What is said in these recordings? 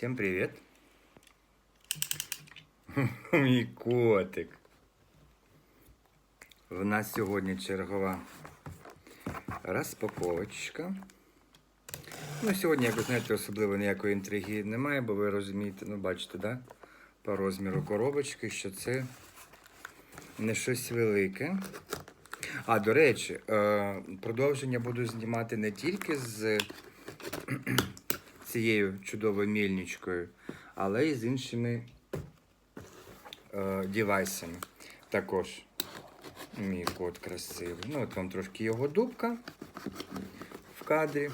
Всем привет. Мій котик. В нас сьогодні чергова розпаковочка. Ну, сьогодні, як ви знаєте, особливо ніякої інтриги немає, бо ви розумієте, ну бачите, да? по розміру коробочки, що це не щось велике. А, до речі, е, продовження буду знімати не тільки з цією чудовою мільничкою, але й з іншими е, девайсами. Також мій кот красивий. Ну, от вам трошки його дубка в кадрі.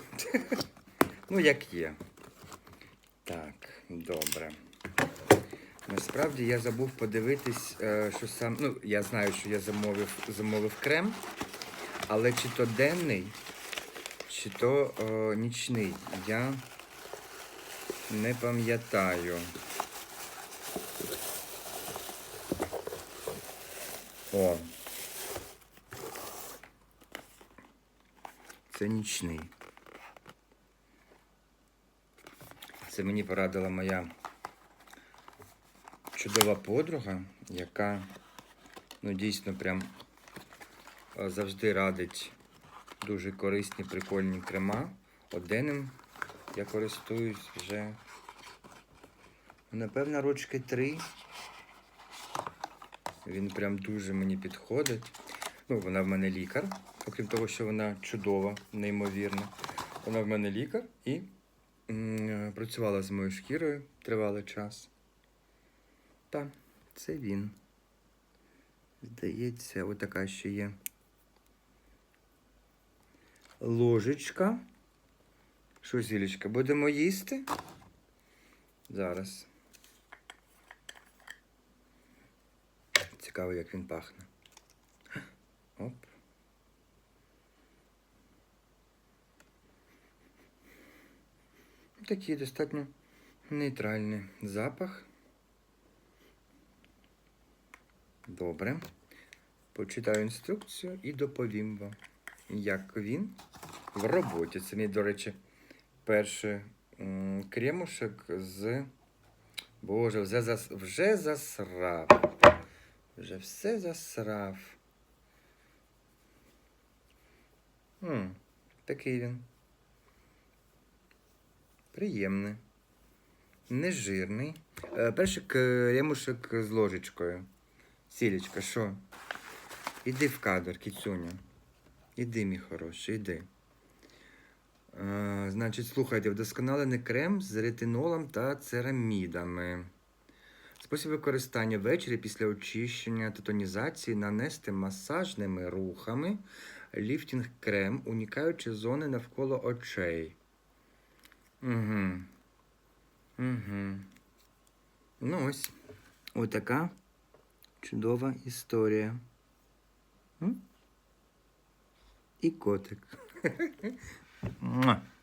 ну, як є. Так, добре. Насправді я забув подивитись, е, що сам. Ну, я знаю, що я замовив, замовив крем, але чи то денний, чи то е, нічний. Я не пам'ятаю. О. Це нічний. Це мені порадила моя чудова подруга, яка ну, дійсно прям е, завжди радить дуже корисні, прикольні крема. Оденим я користуюсь вже, напевно, рочки три. Він прям дуже мені підходить. Ну, вона в мене лікар, окрім того, що вона чудова, неймовірна. Вона в мене лікар і працювала з моєю шкірою тривалий час. Та, це він. Здається, отака ще є. Ложечка. Що, Зілечка, будемо їсти? Зараз. Цікаво, як він пахне. Оп. Такий достатньо нейтральний запах. Добре. Почитаю інструкцію і доповім вам, як він в роботі. Це мій, до речі, перший м, кремушек з. Боже, вже, зас... вже засрав. Вже все засрав. М, такий він. Приємний. Нежирний. Е, перший кремушек з ложечкою. Сілечка, що? Іди в кадр, кіцюня. Іди, мій хороший, іди. Значить, слухайте, вдосконалений крем з ретинолом та церамідами. Спосіб використання ввечері після очищення та тонізації нанести масажними рухами ліфтінг крем, унікаючи зони навколо очей. Угу. Угу. Ну ось. Отака чудова історія. М? І котик.